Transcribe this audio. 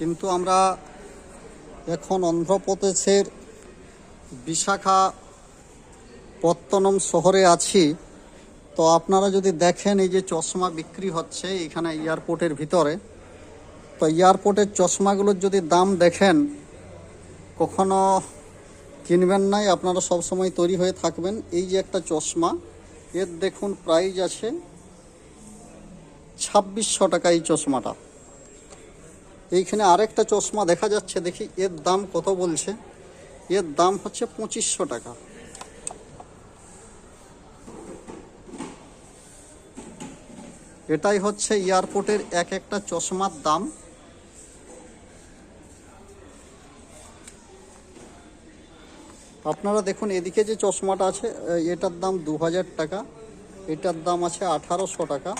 কিন্তু আমরা এখন অন্ধ্রপ্রদেশের বিশাখা পত্তনম শহরে আছি। তো আপনারা যদি দেখেন এই যে চশমা বিক্রি হচ্ছে এখানে এয়ারপোর্টের ভিতরে, তো এয়ারপোর্টের চশমাগুলোর যদি দাম দেখেন, কখনো কিনবেন নাই, আপনারা সব সময় তৈরি হয়ে থাকবেন। এই যে একটা চশমা, এর দেখুন প্রাইস আছে ছাব্বিশশো টাকা এই চশমাটা। এইখানে আরেকটা চশমা দেখা যাচ্ছে, দেখি এর দাম কত বলছে। এর দাম হচ্ছে পঁচিশশো টাকা। এটাই হচ্ছে এয়ারপোর্টের এক একটা চশমার দাম। আপনারা দেখুন, এদিকে যে চশমাটা আছে, এটার দাম দু হাজার টাকা, এটার দাম আছে আঠারোশো টাকা।